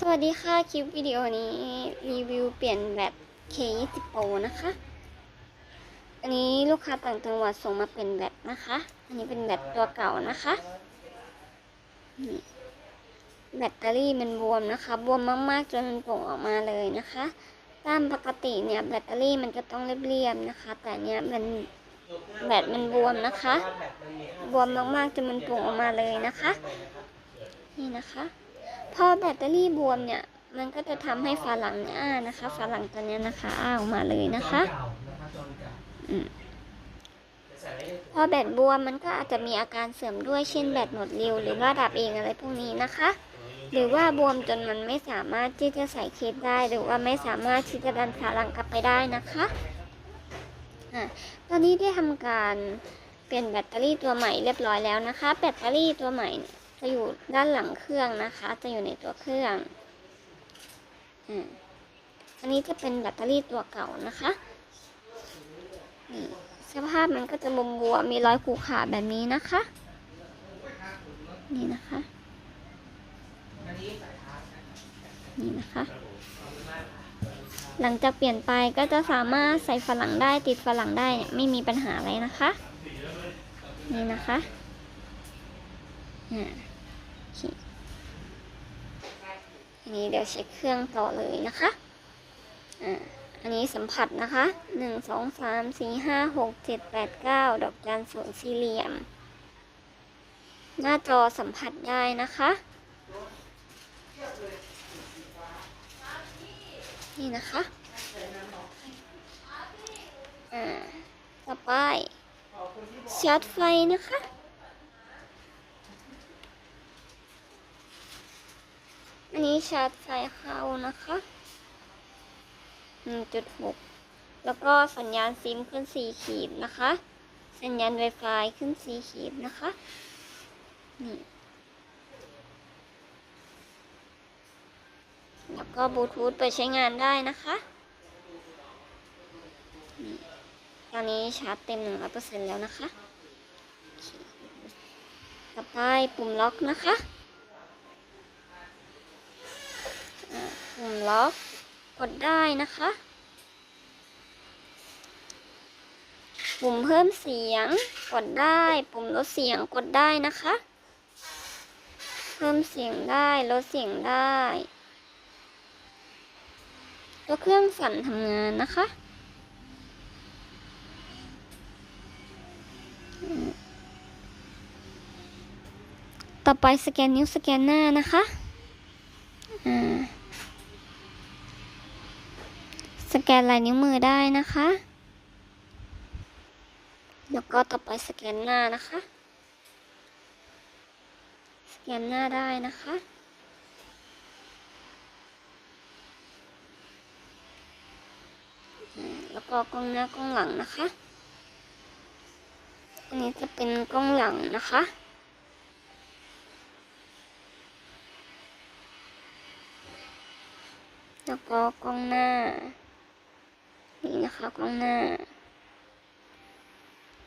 สวัสดีค่ะ คลิปวิดีโอนี้รีวิวเปลี่ยนแบต K20 Pro นะคะ อันนี้ลูกค้าต่างจังหวัดส่งมาเป็นแบตนะคะ อันนี้เป็นแบตตัวเก่านะคะนี่แบตเตอรี่มันบวมนะคะ บวมมากๆจนมันโป่งออกมาเลยนะคะ ตามปกติเนี่ยแบตเตอรี่มันจะต้องเรียบๆนะคะ แต่เนี้ยมันแบตมันบวมนะคะ บวมมากๆจนมันโป่งออกมาเลยนะคะ นี่นะคะ พอแบตเตอรี่บวมเนี่ย มันก็จะทำให้ฝาหลังเนี่ยอ้านะคะฝาหลังตัวนี้นะคะ อ้าออกมาเลยนะคะอพอแบตบวมมันก็อาจจะมีอาการเสื่อมด้วยเช่นแบตหมดเร็วหรือว่าดับเองอะไรพวกนี้นะคะ หรือว่าบวมจนมันไม่สามารถที่จะใส่เคสได้ หรือว่าไม่สามารถที่จะดันขาหลังกลับไปได้นะคะอะตอนนี้ได้ทำการเปลี่ยนแบตเตอรี่ตัวใหม่เรียบร้อยแล้วนะคะ แบตเตอรี่ตัวใหม่เนี่ย จะอยู่ด้านหลังเครื่องนะคะ จะอยู่ในตัวเครื่องอันนี้จะเป็นแบตเตอรี่ตัวเก่านะคะนี่สภาพมันก็จะบวมบวมมีรอยขูดขาดแบบนี้นะคะ นี่นะคะ นี่นะคะ หลังจากเปลี่ยนไปก็จะสามารถใส่ฝรั่งได้ติดฝรั่งได้เนี่ยไม่มีปัญหาอะไรนะคะ นี่นะคะ อ่า อันนี้เดี๋ยวเช็คเครื่องต่อเลยนะคะอ่าอันนี้สัมผัสนะคะหนึ่งสองสามสี่ห้าหกเจ็ดแปดเก้าดอกจันศูนย์สี่เหลี่ยม หน้าจอสัมผัสได้นะคะนี่นะคะอ่าต่อไปชาร์จไฟนะคะ อันนี้ชาร์จไฟเข้านะคะ 1.6 แล้วก็สัญญาณซิมขึ้น 4 ขีดนะคะ สัญญาณ Wi-Fi ขึ้น 4 ขีดนะคะ นี่แล้วก็บลูทูธไปใช้งานได้นะคะนี่ตอนนี้ชาร์จเต็ม 100%แล้วนะคะ ต่อไปปุ่มล็อกนะคะ ปุ่ม ล็อกกดได้นะคะ ปุ่มเพิ่มเสียงกดได้ ปุ่มลดเสียงกดได้นะคะ เพิ่มเสียงได้ลดเสียงได้ ตัวเครื่องสั่นทำงานนะคะ ต่อไปสแกนนิ้วสแกนหน้านะคะอ่า สแกนลายนิ้วมือได้นะคะ แล้วก็ต่อไปสแกนหน้านะคะ สแกนหน้าได้นะคะแล้วก็กล้องหน้ากล้องหลังนะคะอันนี้จะเป็นกล้องหลังนะคะ แล้วก็กล้องหน้า นี่นะคะกล้องหน้า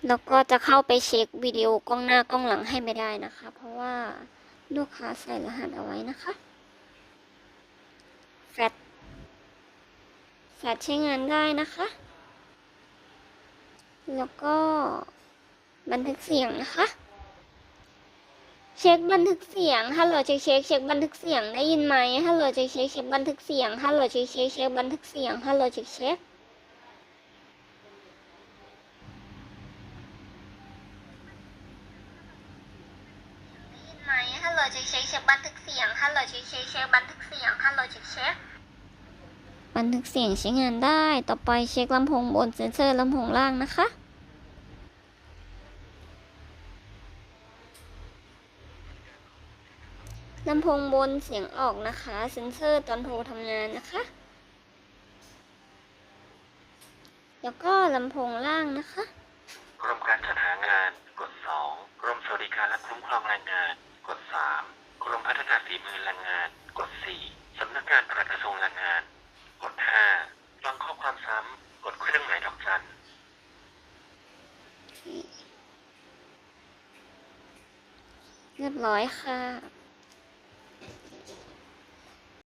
แล้วก็จะเข้าไปเช็ควิดีโอกล้องหน้ากล้องหลังให้ไม่ได้นะคะ เพราะว่าลูกค้าใส่รหัสเอาไว้นะคะแฟลชแฟลชใช้งานได้นะคะ แล้วก็บันทึกเสียงนะคะ เช็คบันทึกเสียงฮัลโหลเช็คเช็คเช็คบันทึกเสียงได้ยินไหมฮัลโหลเช็คเช็คเช็คบันทึกเสียงฮัลโหลเช็คเช็คเช็คบันทึกเสียงฮัลโหลเช็คเช็คได้ยินไหมฮัลโหล เช็คเช็คเช็คบันทึกเสียงฮัลโหลเช็คเช็คเช็คบันทึกเสียงฮัลโหลเช็คเช็คบันทึกเสียงใช้งานได้ ต่อไปเช็คลำโพงบนเซ็นเซอร์ลำโพงล่างนะคะลำโพงบนเสียงออกนะคะ เซ็นเซอร์ตอนโทรทำงานนะคะ แล้วก็ลำโพงล่างนะคะกรมการจัดหางานกด 2กรมสวัสดิการและคุ้มครองแรงงานกด3กรมพั ฒนาฝีมือแรงงาน กด 4 สำนักงานปลัดกระทรวงแรงงาน กด 5 ฟังข้อความซ้ำ กดเครื่องหมายดอกจันเรียบร้อยค่ะ